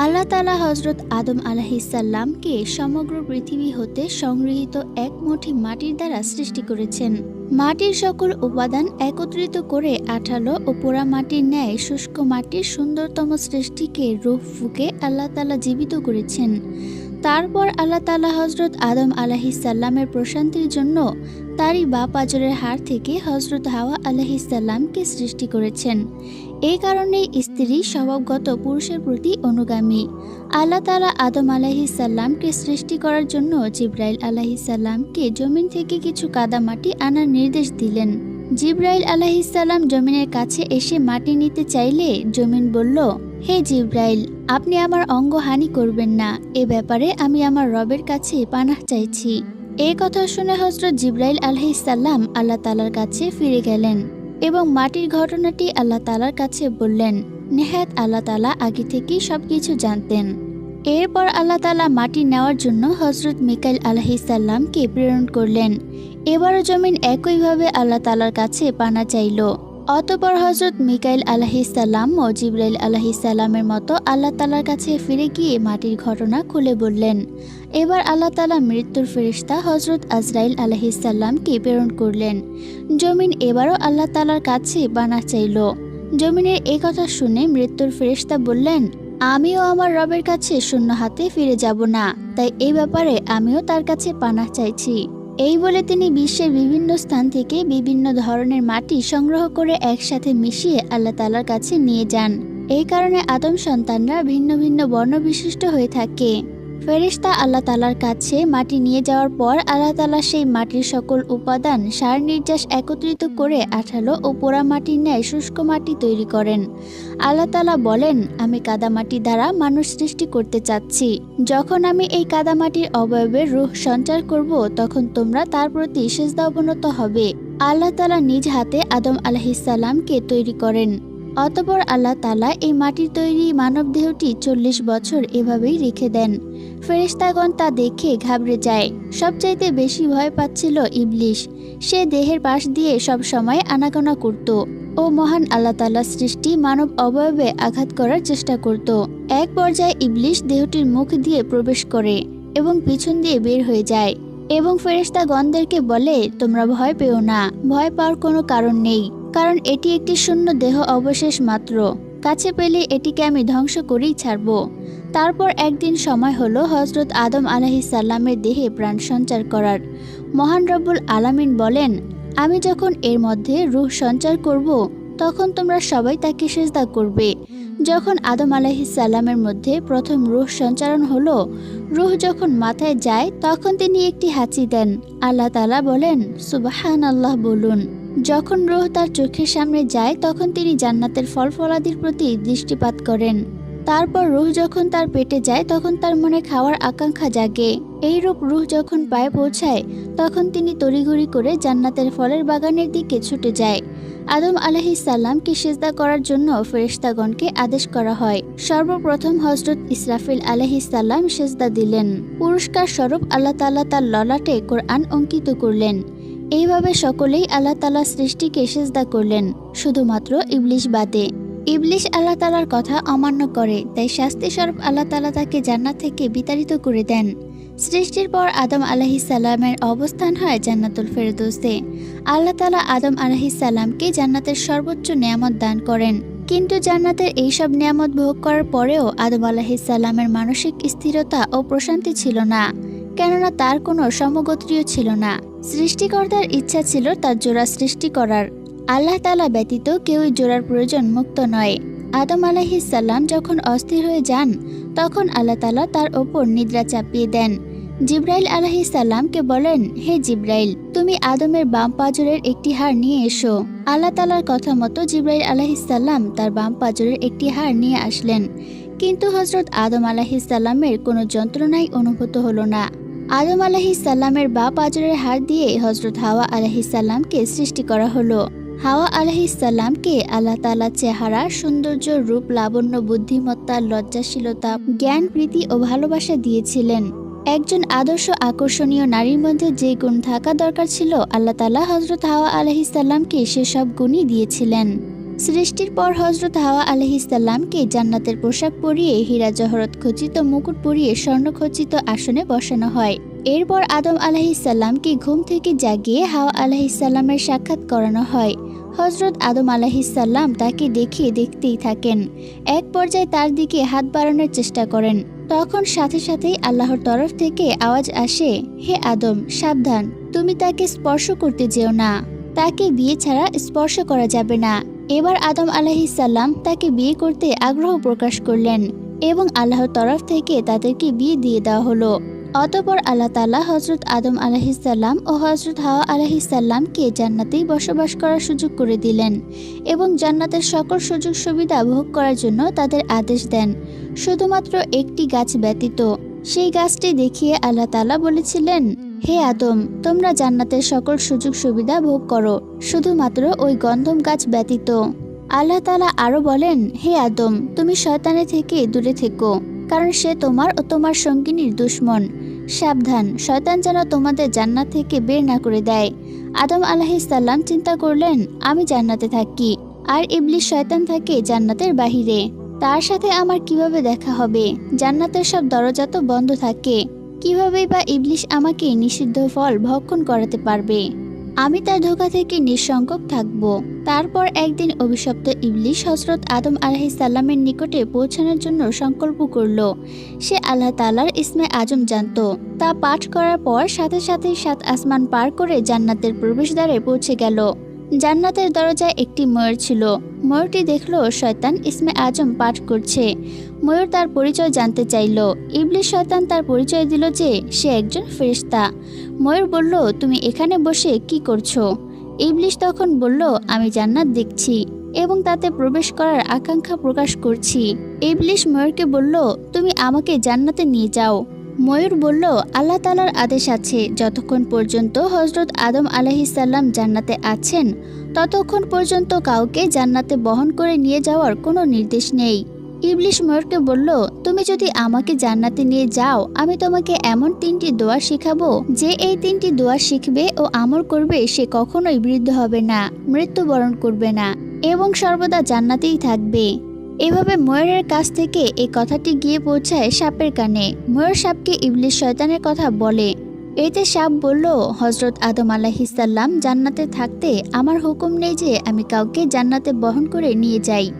আল্লাহ তালা হজরত আদম আলাহিসাল্লামকে সমগ্র পৃথিবী হতে সংগৃহীত এক মুঠি মাটির দ্বারা সৃষ্টি করেছেন। মাটির সকল উপাদান একত্রিত করে আঠালো ও পোড়া মাটির ন্যায় শুষ্ক মাটির সুন্দরতম সৃষ্টিকে রূপ ফুকে আল্লাহ তালা জীবিত করেছেন। তারপর আল্লাহ তালা হজরত আদম আলাহিসাল্লামের প্রশান্তির জন্য তারই বা পাজরের হাড় থেকে হজরত হাওয়া আলাহিসাল্লামকে সৃষ্টি করেছেন। এই কারণেই স্ত্রী স্বভাবগত পুরুষের প্রতি অনুগামী। আল্লাহ তালা আদম আলাহিসাল্লামকে সৃষ্টি করার জন্য জিব্রাইল আলাহিসাল্লামকে জমিন থেকে কিছু কাদামাটি আনার নির্দেশ দিলেন। জিব্রাইল আলাহিসাল্লাম জমিনের কাছে এসে মাটি নিতে চাইলে জমিন বলল, হে জিব্রাইল, আপনি আমার অঙ্গ হানি করবেন না। এ ব্যাপারে আমি আমার রবের কাছে পানাহ চাইছি। এই কথা শুনে হজরত জিব্রাইল আলহিসাল্লাম আল্লাহ তালার কাছে ফিরে গেলেন। এবং মাটির ঘটনাটি আল্লাহ তালার কাছে বললেন নেহাত আল্লাহ তালা আগে থেকেই সব কিছু জানতেন। এরপর আল্লাহ তালা মাটি নেওয়ার জন্য হজরত মিকাইল আলহিসাল্লামকে প্রেরণ করলেন। এবারও জমিন একইভাবে আল্লাহ তালার কাছে পানা চাইল। অতপর হজরত মিকাইল আলাহিসাল্লাম ও জিব্রাইল আলাহিসাল্লামের মতো আল্লাহ তালার কাছে ফিরে গিয়ে মাটির ঘটনা খুলে বললেন। এবার আল্লাহ তালা মৃত্যুর ফেরিস্তা হজরত আজরাইল আলাহিসাল্লামকে প্রেরণ করলেন। জমিন এবারও আল্লাহ তালার কাছে বানা চাইল। জমিনের এই কথা শুনে মৃত্যুর ফেরিস্তা বললেন, আমিও আমার রবের কাছে শূন্য হাতে ফিরে যাব না, তাই এই ব্যাপারে আমিও তার কাছে পানা চাইছি। এই বলে তিনি বিশ্বের বিভিন্ন স্থান থেকে বিভিন্ন ধরনের মাটি সংগ্রহ করে একসাথে মিশিয়ে আল্লাহ তালার কাছে নিয়ে যান। এই কারণে আদম সন্তানরা ভিন্ন ভিন্ন বর্ণবিশিষ্ট হয়ে থাকে। ফেরিস্তা আল্লাহ তালার কাছে মাটি নিয়ে যাওয়ার পর আল্লাহ তালা সেই মাটির সকল উপাদান, সার নির্যাস একত্রিত করে আঠালো ও পোড়া মাটির ন্যায় শুষ্ক মাটি তৈরি করেন। আল্লাহ তালা বলেন, আমি কাদামাটি দ্বারা মানুষ সৃষ্টি করতে চাচ্ছি। যখন আমি এই কাদামাটির অবয়বের রূহ সঞ্চার করব, তখন তোমরা তার প্রতি সেজদা অবনত হবে। আল্লাহ তালা নিজ হাতে আদম আলাহিসাল্লামকে তৈরি করেন। অতপর আল্লাহ তালা এই মাটির তৈরি মানব দেহটি চল্লিশ বছর এভাবেই রেখে দেন। ফেরেশতাগণ তা দেখে ঘাবড়ে যায়। সবচাইতে বেশি ভয় পাচ্ছিল ইবলিশ। সে দেহের পাশ দিয়ে সব সময় আনাগোনা করত ও মহান আল্লাহ তাল্লাহ সৃষ্টি মানব অবয়বে আঘাত করার চেষ্টা করত। এক পর্যায়ে ইবলিশ দেহটির মুখ দিয়ে প্রবেশ করে এবং পিছন দিয়ে বের হয়ে যায় এবং ফেরেশতা গণদেরকে বলে, তোমরা ভয় পেও না। ভয় পাওয়ার কোনো কারণ নেই। কারণ এটি একটি শূন্য দেহ অবশেষ মাত্র। কাছে পেলে এটিকে আমি ধ্বংস করেই ছাড়ব। তারপর একদিন সময় হল হজরত আদম আলাহিসাল্লামের দেহে প্রাণ সঞ্চার করার। মহান রব্বুল আলামিন বলেন, আমি যখন এর মধ্যে রুহ সঞ্চার করব, তখন তোমরা সবাই তাকে সেজদা করবে। যখন আদম আলাহিসাল্লামের মধ্যে প্রথম রুহ সঞ্চারণ হলো, রুহ যখন মাথায় যায় তখন তিনি একটি হাঁচি দেন। আল্লাহ তালা বলেন সুবাহান আল্লাহ বলুন। যখন রুহ তার চোখের সামনে যায় তখন তিনি জান্নাতের ফল ফলাদির প্রতি দৃষ্টিপাত করেন। তারপর রুহ যখন তার পেটে যায় তখন তার মনে খাওয়ার আকাঙ্ক্ষা জাগে। এই রূপ রুহ যখন পায়ে পৌঁছায় তখন তিনি তড়িঘড়ি করে জান্নাতের ফলের বাগানের দিকে ছুটে যায়। আদম আলাহিসাল্লামকে সেজদা করার জন্য ফেরিস্তাগণকে আদেশ করা হয়। সর্বপ্রথম হজরত ইসরাফিল আলহিসাল্লাম সেজদা দিলেন। পুরস্কার স্বরূপ আল্লাহ তাল্লাহ তার ললাটে কোরআন অঙ্কিত করলেন। এইভাবে সকলেই আল্লাহ তালা সৃষ্টিকে সেজদা করলেন, শুধুমাত্র ইবলিশ বাদে। ইবলিশ আল্লাহ তালার কথা অমান্য করে, তাই শাস্তি স্বরূপ আল্লাহ তালা তাকে জান্নাত থেকে বিতাড়িত করে দেন। সৃষ্টির পর আদম আলাহি আলাহিসাল্লামের অবস্থান হয় জান্নাতুল ফেরদৌসে। আল্লাহ তালা আদম আলাহি আলাহিসাল্লামকে জান্নাতের সর্বোচ্চ নিয়ামত দান করেন। কিন্তু জান্নাতের এইসব নিয়ামত ভোগ করার পরেও আদম আলাহি আলাহিসাল্লামের মানসিক স্থিরতা ও প্রশান্তি ছিল না, কেননা তার কোনো সমগোত্রীয় ছিল না। সৃষ্টিকর্তার ইচ্ছা ছিল তার জোড়া সৃষ্টি করার। আল্লাহ তালা ব্যতীত কেউই জোড়ার প্রয়োজন মুক্ত নয়। আদম আলাহিসাল্লাম যখন অস্থির হয়ে যান তখন আল্লাহ তালা তার ওপর নিদ্রা চাপিয়ে দেন। জিব্রাইল আলাহিসাল্লামকে বলেন, হে জিব্রাইল, তুমি আদমের বাম পাজরের একটি হাড় নিয়ে এসো। আল্লাহ তালার কথা মতো জিব্রাইল আলাহিসাল্লাম তার বাম পাজরের একটি হাড় নিয়ে আসলেন। কিন্তু হজরত আদম আলাহিসাল্লামের কোনো যন্ত্রণাই অনুভূত হলো না। আদম আলাহিসাল্লামের বা পাজরের হাড় দিয়ে হজরত হাওয়া আলাহিসাল্লামকে সৃষ্টি করা হলো। হাওয়া আলহিসাল্লামকে আল্লাহ তালা চেহারা সৌন্দর্য, রূপ, লাবণ্য, বুদ্ধিমত্তা, লজ্জাশীলতা, জ্ঞান, প্রীতি ও ভালোবাসা দিয়েছিলেন। একজন আদর্শ আকর্ষণীয় নারীর মধ্যে যে গুণ থাকা দরকার ছিল, আল্লাহ তালা হজরত হাওয়া আলহিসাল্লামকে সেসব গুণই দিয়েছিলেন। সৃষ্টির পর হজরত হাওয়া আলহিসাল্লামকে জান্নাতের পোশাক পরিয়ে, হীরা জহরত খচিত, মুকুট পরিয়ে, স্বর্ণ খচিত আসনে বসানো হয়। এরপর আদম আলাহিসাল্লামকে ঘুম থেকে জাগিয়ে হাওয়া আলাহিসাল্লামের সাক্ষাৎ করানো হয়। হজরত আদম আলাহিসাল্লাম তাকে দেখিয়ে দেখতেই থাকেন। এক পর্যায়ে তার দিকে হাত বাড়ানোর চেষ্টা করেন। তখন সাথে সাথেই আল্লাহর তরফ থেকে আওয়াজ আসে, হে আদম, সাবধান। তুমি তাকে স্পর্শ করতে যেও না। তাকে বিয়ে ছাড়া স্পর্শ করা যাবে না। এবার আদম আলাহিসাল্লাম তাকে বিয়ে করতে আগ্রহ প্রকাশ করলেন এবং আল্লাহর তরফ থেকে তাদেরকে বিয়ে দিয়ে দেওয়া হলো। অতপর আল্লাহ তালা হজরত আদম আলাহিসাল্লাম ও হজরত হাওয়া আলাহিসাল্লামকে জান্নাতেই বসবাস করার সুযোগ করে দিলেন এবং জান্নাতের সকল সুযোগ সুবিধা ভোগ করার জন্য তাদের আদেশ দেন। শুধুমাত্র একটি গাছ ব্যতীত। সেই গাছটি দেখিয়ে আল্লাহ তালা বলেছিলেন, হে আদম, তোমরা জান্নাতের সকল সুযোগ সুবিধা ভোগ করো, শুধুমাত্র ওই গন্ধম গাছ ব্যতীত। আল্লাহ তালা আরও বলেন, হে আদম, তুমি শয়তানের থেকে দূরে থেকো, কারণ সে তোমার ও তোমার সঙ্গিনীর দুশ্মন। সাবধান। শয়তান যেন তোমাদের জান্নাত থেকে বের না করে দেয়। আদম আলাহিসাল্লাম চিন্তা করলেন, আমি জান্নাতে থাকি, আর ইবলিশ শয়তান থাকে জান্নাতের বাহিরে। তার সাথে আমার কীভাবে দেখা হবে? জান্নাতের সব দরজা তো বন্ধ থাকে। কিভাবেই বা ইবলিশ আমাকে নিষিদ্ধ ফল ভক্ষণ করাতে পারবে? আমি তার ধোকা থেকে নিঃসংকক থাকব। তারপর একদিন অভিশপ্ত ইবলিশ হজরত আদম আলাহিসাল্লামের নিকটে পৌঁছানোর জন্য সংকল্প করল। সে আল্লাহ তালার ইসমে আজম জানত। তা পাঠ করার পর সাথে সাথে সাত আসমান পার করে জান্নাতের প্রবেশদ্বারে পৌঁছে গেল। জান্নাতের দরজায় একটি ময়ূর ছিল। ময়ূরটি দেখল শয়তান ইসমে আজম পাঠ করছে। ময়ূর তার পরিচয় জানতে চাইল। ইবলিশ শয়তান তার পরিচয় দিল যে সে একজন ফেরেশতা। ময়ূর বলল, তুমি এখানে বসে কি করছ? ইবলিশ তখন বলল, আমি জান্নাত দেখছি এবং তাতে প্রবেশ করার আকাঙ্ক্ষা প্রকাশ করছি। ইবলিশ ময়ূরকে বলল, তুমি আমাকে জান্নাতে নিয়ে যাও। ময়ূর বলল, আল্লাহ তালার আদেশ আছে, যতক্ষণ পর্যন্ত হজরত আদম আলহিসাল্লাম জান্নাতে আছেন, ততক্ষণ পর্যন্ত কাউকে জান্নাতে বহন করে নিয়ে যাওয়ার কোনো নির্দেশ নেই। ইবলিশ ময়ূরকে বলল, তুমি যদি আমাকে জান্নাতে নিয়ে যাও, আমি তোমাকে এমন তিনটি দোয়া শেখাবো, যে এই তিনটি দোয়া শিখবে ও আমল করবে, সে কখনোই বৃদ্ধ হবে না, মৃত্যুবরণ করবে না, এবং সর্বদা জান্নাতেই থাকবে। এভাবে ময়ূরের কাছ থেকে এই কথাটি গিয়ে পৌঁছায় সাপের কানে। ময়ূর সাপকে ইবলিশ শয়তানের কথা বলে। এতে সাপ বলল হজরত আদম আলাহ আলাহিসাল্লাম জান্নাতে থাকতে আমার হুকুম নেই যে আমি কাউকে জান্নাতে বহন করে নিয়ে যাই।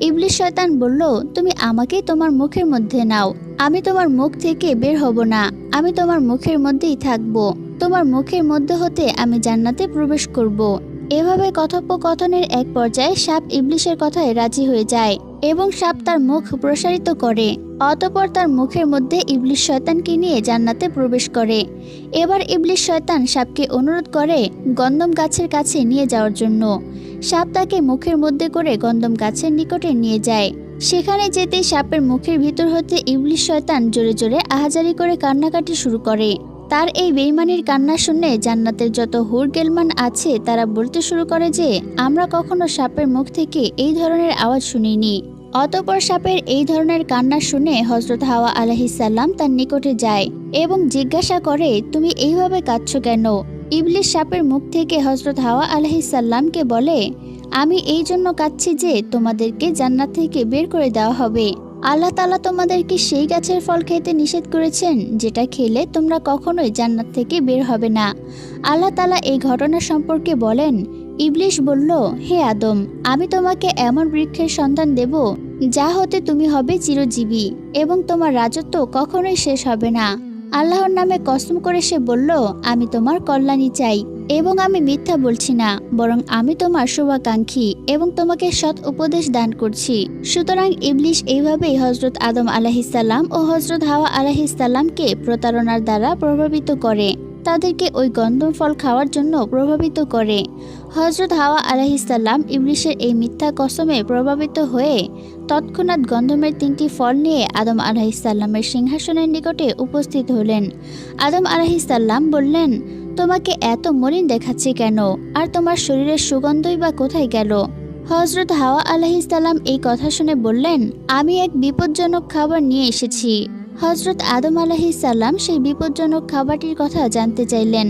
ইবলিশ শয়তান বলল, তুমি আমাকে তোমার মুখের মধ্যে নাও। আমি তোমার মুখ থেকে বের হব না। আমি তোমার মুখের মধ্যেই থাকব। তোমার মুখের মধ্যে হতে আমি জান্নাতে প্রবেশ করব। এভাবে কথোপকথনের এক পর্যায়ে সাপ ইবলিশের কথায় রাজি হয়ে যায় এবং সাপ তার মুখ প্রসারিত করে। অতপর তার মুখের মধ্যে ইবলিশ শয়তানকে নিয়ে জান্নাতে প্রবেশ করে। এবার ইবলিশ শয়তান সাপকে অনুরোধ করে গন্দম গাছের কাছে নিয়ে যাওয়ার জন্য। সাপ তাকে মুখের মধ্যে করে গন্দম গাছের নিকটে নিয়ে যায়। সেখানে যেতে সাপের মুখের ভিতর হতে ইবলিশ শয়তান জোরে জোরে আহাজারি করে কান্নাকাটি শুরু করে। তার এই বেইমানির কান্না শুনে জান্নাতের যত হুর গেলমান আছে, তারা বলতে শুরু করে যে, আমরা কখনো সাপের মুখ থেকে এই ধরনের আওয়াজ শুনিনি। অতপর সাপের এই ধরনের কান্না শুনে হজরত হাওয়া আলহিসাল্লাম তার নিকটে যায় এবং জিজ্ঞাসা করে, তুমি এইভাবে কাঁদছ কেন? ইবলিশ সাপের মুখ থেকে হজরত হাওয়া আলহিসাল্লামকে বলে, আমি এই জন্য কাঁদছি যে তোমাদেরকে জান্নাত থেকে বের করে দেওয়া হবে। আল্লাহ তালা তোমাদেরকে সেই গাছের ফল খেতে নিষেধ করেছেন, যেটা খেলে তোমরা কখনোই জান্নাত থেকে বের হবে না। আল্লাহ তালা এই ঘটনা সম্পর্কে বলেন ইবলিশ বলল, হে আদম, আমি তোমাকে এমন বৃক্ষের সন্ধান দেব, যা হতে তুমি হবে চিরজীবী, এবং তোমার রাজত্ব কখনোই শেষ হবে না। আল্লাহর নামে কসম করে সে বলল, আমি তোমার কল্যাণী চাই। এবং আমি মিথ্যা বলছি না, বরং আমি তোমার শুভাকাঙ্ক্ষী এবং তোমাকে সৎ উপদেশ দান করছি। সুতরাং ইবলিশ এইভাবেই হজরত আদম আলাহিসাল্লাম ও হজরত হাওয়া আলাহিসাল্লামকে প্রতারণার দ্বারা প্রভাবিত করে। তাদেরকে ওই গন্ধম ফল খাওয়ার জন্য প্রভাবিত করে। হজরত হাওয়া আলাহিসাল্লাম ইবলিশের এই মিথ্যা কসমে প্রভাবিত হয়ে তৎক্ষণাৎ গন্ধমের তিনটি ফল নিয়ে আদম আলাহিসাল্লামের সিংহাসনের নিকটে উপস্থিত হলেন। আদম আলাহিসাল্লাম বললেন তোমাকে এত মলিন দেখাচ্ছে কেন? আর তোমার শরীরের সুগন্ধই বা কোথায় গেল? হজরত হাওয়া আলাহিসাল্লাম এই কথা শুনে বললেন, আমি এক বিপজ্জনক খাবার নিয়ে এসেছি। হজরত আদম আলাহিসাল্লাম সেই বিপজ্জনক খাবারটির কথা জানতে চাইলেন।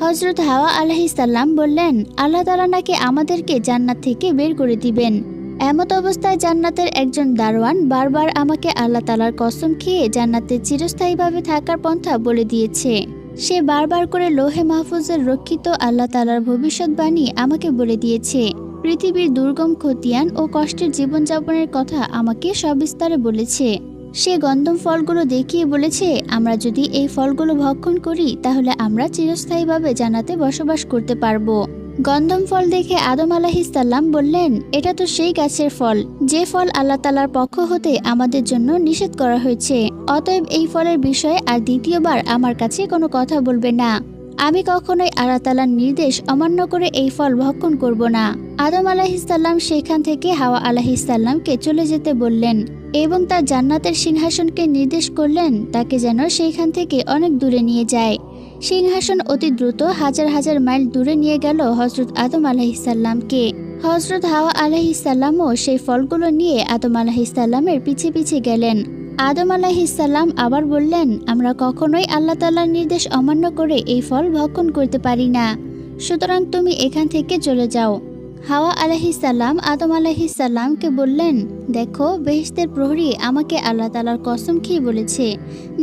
হজরত হাওয়া আলাহিসাল্লাম বললেন, আল্লাহ তালা নাকি আমাদেরকে জান্নাত থেকে বের করে দিবেন। এমত অবস্থায় জান্নাতের একজন দারোয়ান বারবার আমাকে আল্লাহ তালার কসম খেয়ে জান্নাতে চিরস্থায়ীভাবে থাকার পন্থা বলে দিয়েছে। সে বারবার করে লোহে মাহফুজের রক্ষিত আল্লাহ তালার ভবিষ্যৎবাণী আমাকে বলে দিয়েছে। পৃথিবীর দুর্গম খতিয়ান ও কষ্টের জীবনযাপনের কথা আমাকে সবিস্তারে বলেছে। সে গন্ধম ফলগুলো দেখিয়ে বলেছে, আমরা যদি এই ফলগুলো ভক্ষণ করি, তাহলে আমরা চিরস্থায়ীভাবে জানাতে বসবাস করতে পারব। গন্ধম ফল দেখে আদম আলাহিসাল্লাম বললেন, এটা তো সেই গাছের ফল। যে ফল আল্লাহ তালার পক্ষ হতে আমাদের জন্য নিষেধ করা হয়েছে। অতএব এই ফলের বিষয়ে আর দ্বিতীয়বার আমার কাছে কোনো কথা বলবে না। আমি কখনোই আল্লাহ নির্দেশ অমান্য করে এই ফল ভক্ষণ করব না। আদম আলাহিসাল্লাম সেখান থেকে হাওয়া আলাহিসাল্লামকে চলে যেতে বললেন এবং তার জান্নাতের সিংহাসনকে নির্দেশ করলেন, তাকে যেন সেইখান থেকে অনেক দূরে নিয়ে যায়। সিংহাসন অতি দ্রুত হাজার হাজার মাইল দূরে নিয়ে গেল হজরত আদম আলাহিসাল্লামকে হজরত হাওয়া আলাহিসাল্লামও সেই ফলগুলো নিয়ে আদম আলাহিসাল্লামের পিছে পিছে গেলেন। আদম আলাহিসাল্লাম আবার বললেন, আমরা কখনোই আল্লাহ তাল্লার নির্দেশ অমান্য করে এই ফল ভক্ষণ করতে পারি না। সুতরাং তুমি এখান থেকে চলে যাও। হাওয়া আলাহিসাল্লাম আদম আলাহিসাল্লামকে বললেন, দেখো বেহেস্তের প্রহরী আমাকে আল্লাহ তালার কসম খেয়ে বলেছে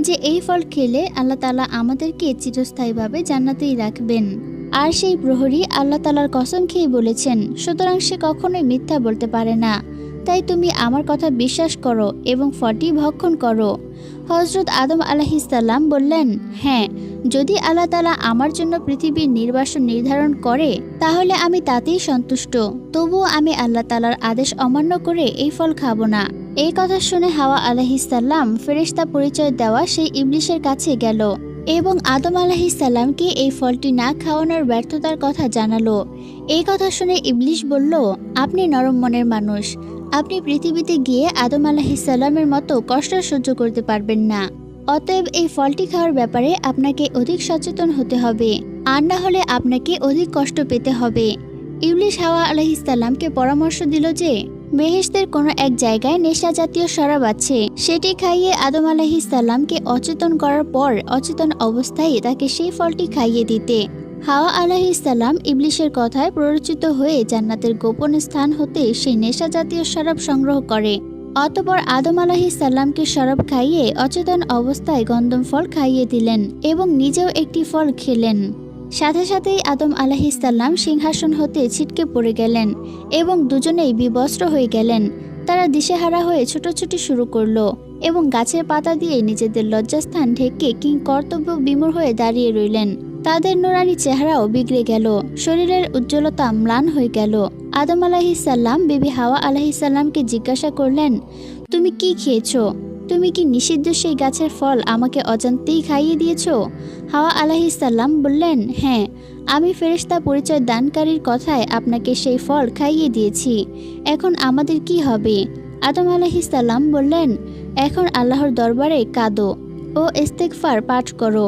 যে, এই ফল খেলে আল্লাহ তালা আমাদেরকে চিরস্থায়ীভাবে জান্নাতেই রাখবেন। আর সেই প্রহরী আল্লাহ তালার কসম খেয়ে বলেছেন, সুতরাং সে কখনোই মিথ্যা বলতে পারে না। তাই তুমি আমার কথা বিশ্বাস করো এবং ফটি ভক্ষণ করো। হজরত আদম আলাহিসাল্লাম বললেন হ্যাঁ যদি আল্লাহ তালা আমার জন্য পৃথিবীর নির্বাসন নির্ধারণ করে, তাহলে আমি তাতেই সন্তুষ্ট। তবুও আমি আল্লাহ তালার আদেশ অমান্য করে এই ফল খাব না। এই কথা শুনে হাওয়া আলাহিসাল্লাম ফেরেশতা পরিচয় দেওয়া সেই ইবলিশের কাছে গেল এবং আদম আলাহিসাল্লামকে এই ফলটি না খাওয়ানোর ব্যর্থতার কথা জানালো। এই কথা শুনে ইবলিশ বলল, আপনি নরম মনের মানুষ। আপনি পৃথিবীতে গিয়ে আদম আলাহিসাল্লামের মতো কষ্ট সহ্য করতে পারবেন না। অতএব এই ফলটি খাওয়ার ব্যাপারে আপনাকে অধিক সচেতন হতে হবে। আর না হলে আপনাকে অধিক কষ্ট পেতে হবে। ইবলিশ হাওয়া আলহিসাল্লামকে পরামর্শ দিল যে, বেহেশতের কোনো এক জায়গায় নেশা জাতীয় শরাব আছে। সেটি খাইয়ে আদম আলাহিসাল্লামকে অচেতন করার পর অচেতন অবস্থায় তাকে সেই ফলটি খাইয়ে দিতে। হাওয়া আলাহিসাল্লাম ইবলিশের কথায় প্ররোচিত হয়ে জান্নাতের গোপন স্থান হতে সেই নেশা জাতীয় শরাব সংগ্রহ করে। অতপর আদম আলাহিসাল্লামকে শরাব খাইয়ে অচেতন অবস্থায় গন্ধম ফল খাইয়ে দিলেন এবং নিজেও একটি ফল খেলেন। সাথে সাথেই আদম আলাহিসাল্লাম সিংহাসন হতে ছিটকে পড়ে গেলেন এবং দুজনেই বিবস্ত্র হয়ে গেলেন। তারা দিশেহারা হয়ে ছোটাছুটি শুরু করল এবং গাছের পাতা দিয়ে নিজেদের লজ্জাস্থান ঢেকে কিং কর্তব্য বিমূর হয়ে দাঁড়িয়ে রইলেন। তাদের নোরানি চেহারাও বিগড়ে গেল, শরীরের উজ্জ্বলতা ম্লান হয়ে গেল। আদম আলাহিসাল্লাম বেবি হাওয়া আলাহিসাল্লামকে জিজ্ঞাসা করলেন, তুমি কি খেয়েছো? তুমি কি নিষিদ্ধ সেই গাছের ফল আমাকে অজান্তেই খাইয়ে দিয়েছ? হাওয়া আলাহিসাল্লাম বললেন হ্যাঁ আমি ফেরেশতা পরিচয় দানকারীর কথায় আপনাকে সেই ফল খাইয়ে দিয়েছি। এখন আমাদের কি হবে? আদম আলাহিসাল্লাম বললেন, এখন আল্লাহর দরবারে কাঁদো ও ইস্তেকফার পাঠ করো।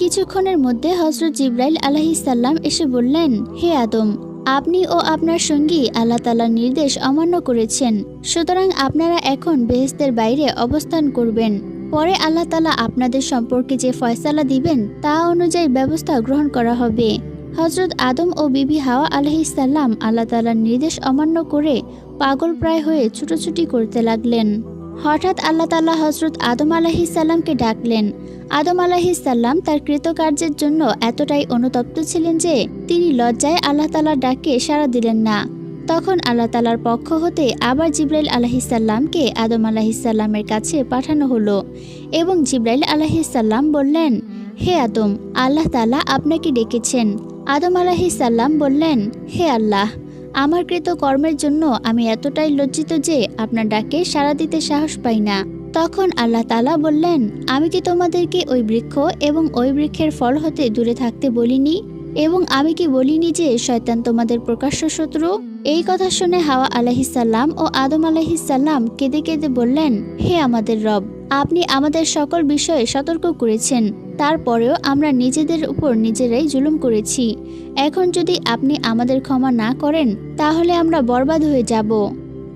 কিছুক্ষণের মধ্যে হজরত জিব্রাইল আলাহিসাল্লাম এসে বললেন, হে আদম আপনি ও আপনার সঙ্গী আল্লাহ তালার নির্দেশ অমান্য করেছেন। সুতরাং আপনারা এখন বেহেস্তের বাইরে অবস্থান করবেন। পরে আল্লাহ তালা আপনাদের সম্পর্কে যে ফয়সালা দিবেন, তা অনুযায়ী ব্যবস্থা গ্রহণ করা হবে। হজরত আদম ও বিবি হাওয়া আলহিসাল্লাম আল্লাহ তালার নির্দেশ অমান্য করে পাগল প্রায় হয়ে ছুটোছুটি করতে লাগলেন। হঠাৎ আল্লাহ তাল্লাহ হজরত আদম আলাহিসাল্লামকে ডাকলেন। আদম আলাহিসাল্লাম তার কৃতকার্যের জন্য এতটাই অনুতপ্ত ছিলেন যে তিনি লজ্জায় আল্লাহ তালার ডাকে সাড়া দিলেন না। তখন আল্লাহ তালার পক্ষ হতে আবার জিব্রাইল আলাহিসাল্লামকে আদম আলাহিসাল্লামের কাছে পাঠানো হলো এবং জিব্রাইল আলাহিসাল্লাম বললেন, হে আদম, আল্লাহ তালা আপনাকে ডেকেছেন। আদম আলাহিসাল্লাম বললেন, হে আল্লাহ। আমার কৃত কর্মের জন্য আমি এতটাই লজ্জিত যে আপনার ডাকে সাড়া দিতে সাহস পাই না। তখন আল্লাহ তালা বললেন, আমি কি তোমাদেরকে ওই বৃক্ষ এবং ওই বৃক্ষের ফল হতে দূরে থাকতে বলিনি? এবং আমি কি বলিনি যে শয়তান তোমাদের প্রকাশ্য শত্রু? এই কথা শুনে হাওয়া আলাহিসাল্লাম ও আদম আলাহিসাল্লাম কেঁদে কেঁদে বললেন, হে আমাদের রব আপনি আমাদের সকল বিষয়ে সতর্ক করেছেন। তারপরেও আমরা নিজেদের উপর নিজেরাই জুলুম করেছি। এখন যদি আপনি আমাদের ক্ষমা না করেন, তাহলে আমরা বরবাদ হয়ে যাব।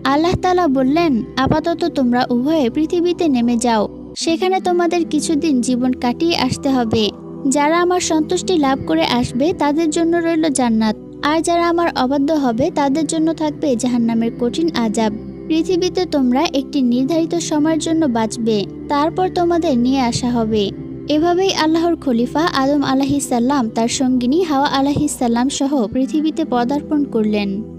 আল্লাহ তালা বললেন, আপাতত তোমরা উভয়ে পৃথিবীতে নেমে যাও। সেখানে তোমাদের কিছুদিন জীবন কাটিয়ে আসতে হবে। যারা আমার সন্তুষ্টি লাভ করে আসবে, তাদের জন্য রইল জান্নাত। আর যারা আমার অবাধ্য হবে, তাদের জন্য থাকবে জাহান্নামের কঠিন আজাব পৃথিবীতে তোমরা একটি নির্ধারিত সময়ের জন্য বাঁচবে, তারপর তোমাদের নিয়ে আসা হবে। এভাবেই আল্লাহর খলিফা আদম আলাহিসাল্লাম তার সঙ্গিনী হাওয়া আলাহিসাল্লাম সহ পৃথিবীতে পদার্পণ করলেন।